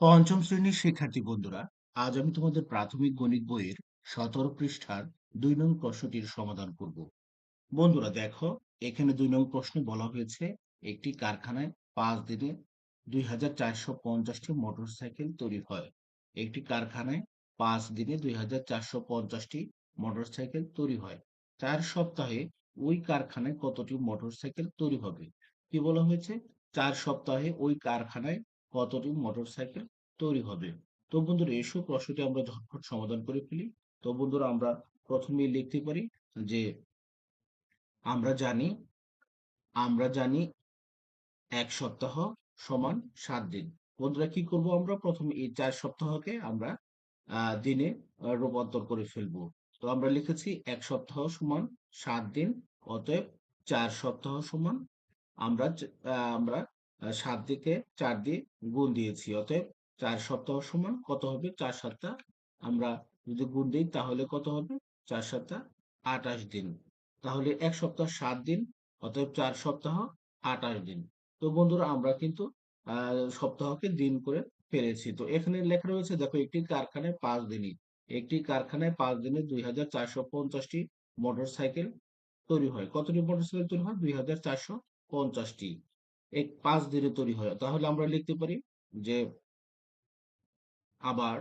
পঞ্চম শ্রেণির শিক্ষার্থী বন্ধুরা, আজ আমি তোমাদের প্রাথমিক গণিত বইয়ের সতেরো পৃষ্ঠার দুই নং প্রশ্নটির সমাধান করব। বন্ধুরা, দেখো, এখানে দুই নং প্রশ্নে বলা হয়েছে, একটি কারখানায় পাঁচ দিনে দুই হাজার চারশো পঞ্চাশটি মোটর সাইকেল তৈরি হয়। একটি কারখানায় পাঁচ দিনে দুই হাজার চারশো পঞ্চাশটি মোটর সাইকেল তৈরি হয়। চার সপ্তাহে ওই কারখানায় কতটি মোটর সাইকেল তৈরি হবে? কি বলা হয়েছে? চার সপ্তাহে ওই কারখানায় কতটি মোটর সাইকেল তৈরি হবে? তো বন্ধুরা, এসব প্রশ্নটি আমরা ঝটফট সমাধান করে ফেলি। তো বন্ধুরা, আমরা প্রথমেই লিখতে পারি যে, আমরা জানি আমরা জানি এক সপ্তাহ সমান সাত দিন। বন্ধুরা, কি করব আমরা? প্রথমে এই চার সপ্তাহকে আমরা দিনে রূপান্তর করে ফেলব। তো আমরা লিখেছি এক সপ্তাহ সমান সাত দিন, অতএব চার সপ্তাহ সমান আমরা আমরা সাত দিকে চার দিয়ে গুণ দিয়েছি। অতএব চার সপ্তাহ সমান কত হবে? চার সপ্তাহ আমরা যদি গুণ দিই তাহলে কত হবে? চার সপ্তাহ আঠাশ দিন। তাহলে এক সপ্তাহ সাত দিন, অতএব চার সপ্তাহ আঠাশ দিন। তো বন্ধুরা, আমরা কিন্তু সপ্তাহকে দিন করে ফেলেছি। তো এখানে লেখা রয়েছে, দেখো, একটি কারখানায় পাঁচ দিনই। একটি কারখানায় পাঁচ দিনে দুই হাজার চারশো পঞ্চাশটি মোটর সাইকেল তৈরি হয়। কতটি মোটর সাইকেল তৈরি হয়? দুই হাজার চারশো পঞ্চাশটি। এক পাঁচ দিনে তৈরি হয়। তাহলে আমরা লিখতে পারি যে আবার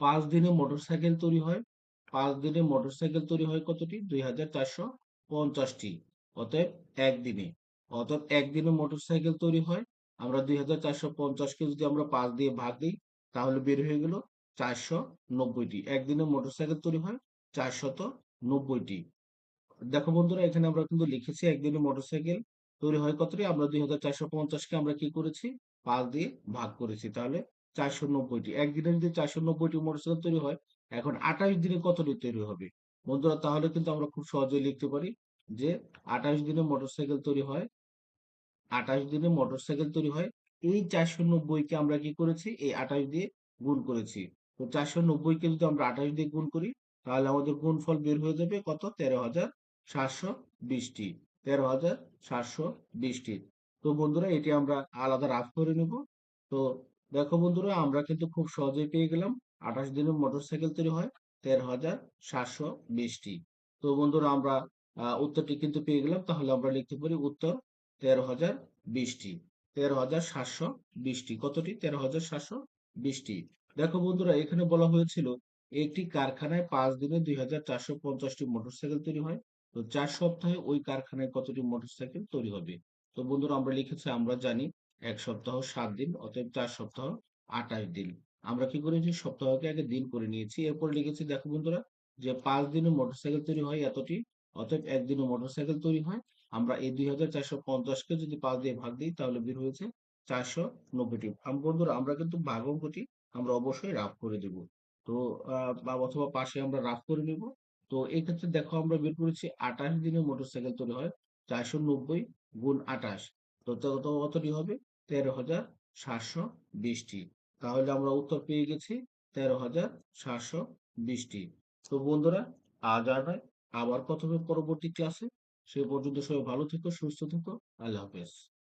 পাঁচ দিনে মোটরসাইকেল তৈরি হয়। পাঁচ দিনে মোটরসাইকেল তৈরি হয় কতটি? দুই হাজার চারশো পঞ্চাশটি। অতএব একদিনে অতএব একদিনে মোটরসাইকেল তৈরি হয়। আমরা দুই হাজার চারশো পঞ্চাশকে যদি আমরা পাঁচ দিয়ে ভাগ দিই, তাহলে বের হয়ে গেল চারশো নব্বইটি। একদিনে মোটরসাইকেল তৈরি হয় চারশত নব্বইটি। দেখো বন্ধুরা, এখানে আমরা কিন্তু লিখেছি একদিনে মোটরসাইকেল তৈরি হয় কতটি আমরা দুই হাজার চারশো পঞ্চাশকে আমরা কি করেছি? পাঁচ দিয়ে ভাগ করেছি। তাহলে চারশো নব্বইটি। একদিনে যদি চারশো নব্বইটি মোটরসাইকেল তৈরি হয়, এখন আঠাশ দিনে কতটি তৈরি হবে? বন্ধুরা, তাহলে কিন্তু আমরা খুব সহজেই লিখতে পারি যে আঠাশ দিনে মোটরসাইকেল তৈরি হয়, আঠাশ দিনে মোটরসাইকেল তৈরি হয়, এই চারশো নব্বইকে আমরা কি করেছি? এই আঠাশ দিয়ে গুণ করেছি। তো চারশো নব্বইকে যদি আমরা আঠাশ দিয়ে গুণ করি, তাহলে আমাদের গুণফল বের হয়ে যাবে কত? তেরো হাজার সাতশো বিশটি, তেরো হাজার সাতশো বিশটি। তো বন্ধুরা, এটি আমরা আলাদা রাফ করে নেব। তো দেখো বন্ধুরা, আমরা কিন্তু খুব সহজেই পেয়ে গেলাম। আঠাশ দিনে মোটরসাইকেল তৈরি হয়, তেরো হাজার সাতশো বিশটি। তো বন্ধুরা, আমরা উত্তরটি কিন্তু পেয়ে গেলাম। তাহলে আমরা লিখতে পারি উত্তর তেরো হাজার বিশটি, তেরো হাজার সাতশো বিশটি। কতটি? তেরো হাজার সাতশো বিশটি। দেখো বন্ধুরা, এখানে বলা হয়েছিল, একটি কারখানায় পাঁচ দিনে দুই হাজার চারশো পঞ্চাশটি মোটরসাইকেল তৈরি হয়। তো চার সপ্তাহে ওই কারখানায় কতটি মোটরসাইকেল তৈরি হবে? তো বন্ধুরা, আমরা লিখেছি, আমরা জানি এক সপ্তাহ সাত দিন, অতএব চার সপ্তাহ আঠাশ দিন। আমরা কি করেছি? সপ্তাহকে আগে দিন করে নিয়েছি। এরপর লিখেছি, দেখো বন্ধুরা, যে পাঁচ দিনে মোটরসাইকেল তৈরি হয় এতটি, অতএব একদিনে মোটরসাইকেল তৈরি হয়। আমরা এই দুই হাজার চারশো পঞ্চাশকে যদি পাঁচ দিয়ে ভাগ দিই, তাহলে বের হয়েছে চারশো নব্বইটি। বন্ধুরা, আমরা কিন্তু ভাগ অঙ্কটি আমরা অবশ্যই রাফ করে দেব। তো অথবা পাশে আমরা রাফ করে নিব। তো এই ক্ষেত্রে দেখো আমরা বের করেছি আঠাশ দিনে মোটরসাইকেল তৈরি হয়, চারশো নব্বই গুণ আঠাশ। তো কতটি হবে? তেরো হাজার সাতশো বিশটি তাহলে আমরা উত্তর পেয়ে গেছি তেরো হাজার সাতশো বিশটি তো বন্ধুরা, আজ আর নয়, আবার কথা হবে পরবর্তী ক্লাসে? সে পর্যন্ত সবাই ভালো থেকো, সুস্থ থেকো। আল্লাহ হাফেজ।